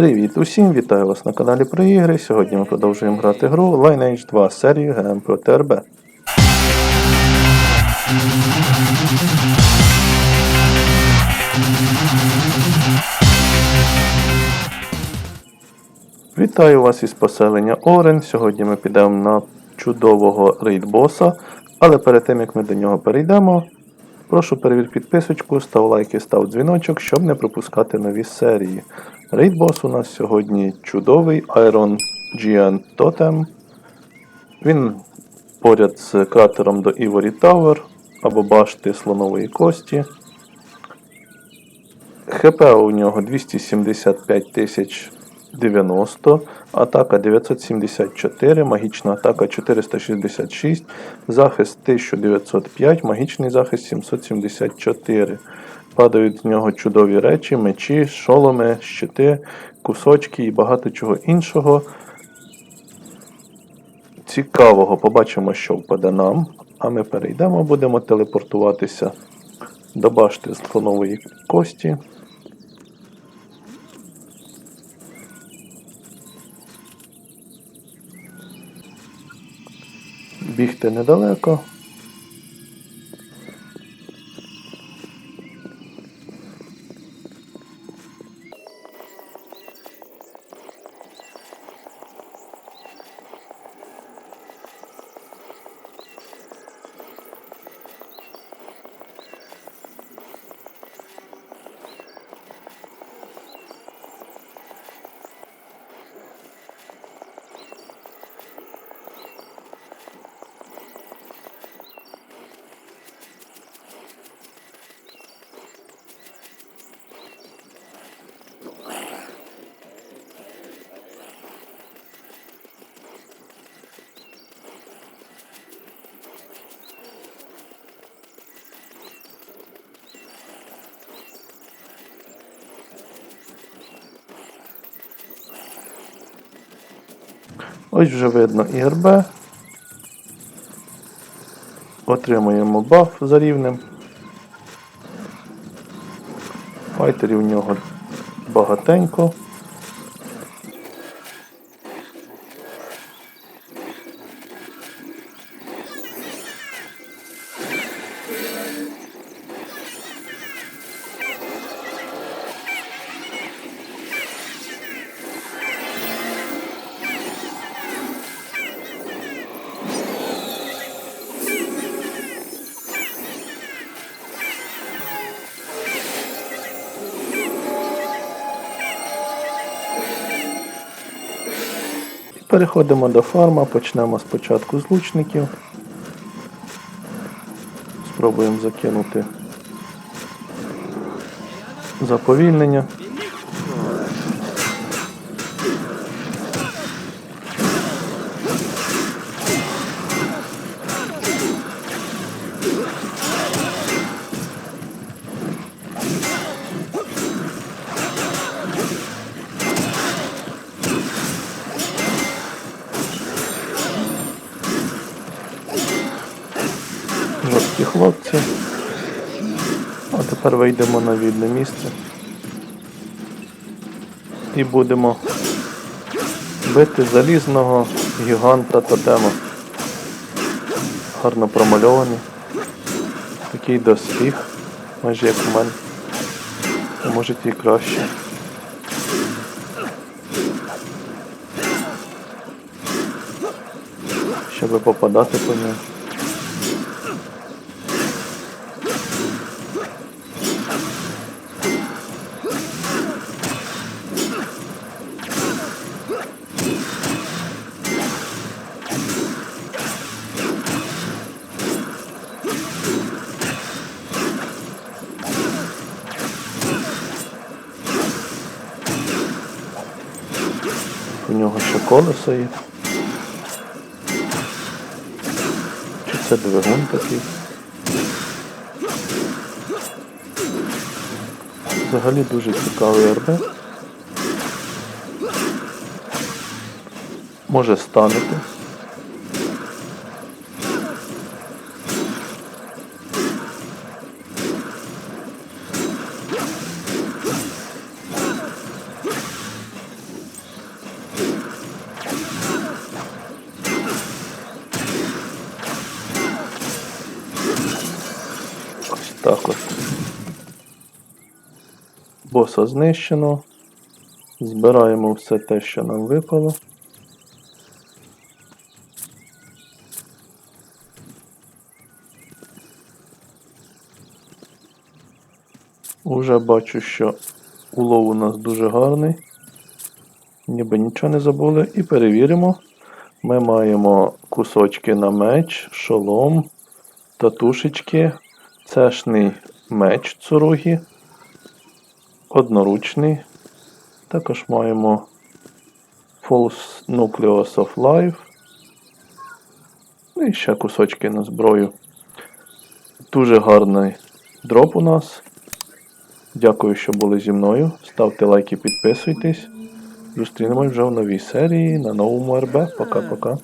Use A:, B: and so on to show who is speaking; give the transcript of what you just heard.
A: Привіт усім! Вітаю вас на каналі про ігри. Сьогодні ми продовжуємо грати гру Lineage 2 серію ГМ проти РБ. Вітаю вас із поселення Орен. Сьогодні ми підемо на чудового рейд-боса, але перед тим як ми до нього перейдемо, прошу перевір підписочку, став лайки, став дзвіночок, щоб не пропускати нові серії. Рейд-бос у нас сьогодні чудовий Iron Giant Totem. Він поряд з кратером до Ivory Tower або башти слонової кості. ХП у нього 275 тисяч 90, атака 974, магічна атака 466, захист 1905, магічний захист 774. Падають з нього чудові речі, мечі, шоломи, щити, кусочки і багато чого іншого. Цікавого, побачимо, що впаде нам. А ми перейдемо, будемо телепортуватися до башти з слонової кості. Бігти недалеко. Ось вже видно ІРБ. Отримуємо баф за рівнем. Файтерів у нього багатенько. Переходимо до фарма, почнемо спочатку з лучників. Спробуємо закинути заповільнення. Жорсткі хлопці. А тепер вийдемо на вільне місце. І будемо бити залізного гіганта тотема. Гарно промальований. Такий доспіх, майже як у мене. А може і краще. Щоб попадати по ньому. У нього ще колесо є. Чи це двигун такий? Взагалі дуже цікавий РБ. Може станете. Отак от. Боса знищено. Збираємо все те, що нам випало. Уже бачу, що улов у нас дуже гарний. Ніби нічого не забули. І перевіримо. Ми маємо кусочки на меч, шолом, татушечки, цешний меч цуругі, одноручний. Також маємо False Nucleus of Life. Ну і ще кусочки на зброю. Дуже гарний дроп у нас. Дякую, що були зі мною. Ставте лайки, підписуйтесь. Зустрінемось вже в новій серії на новому РБ. Пока-пока.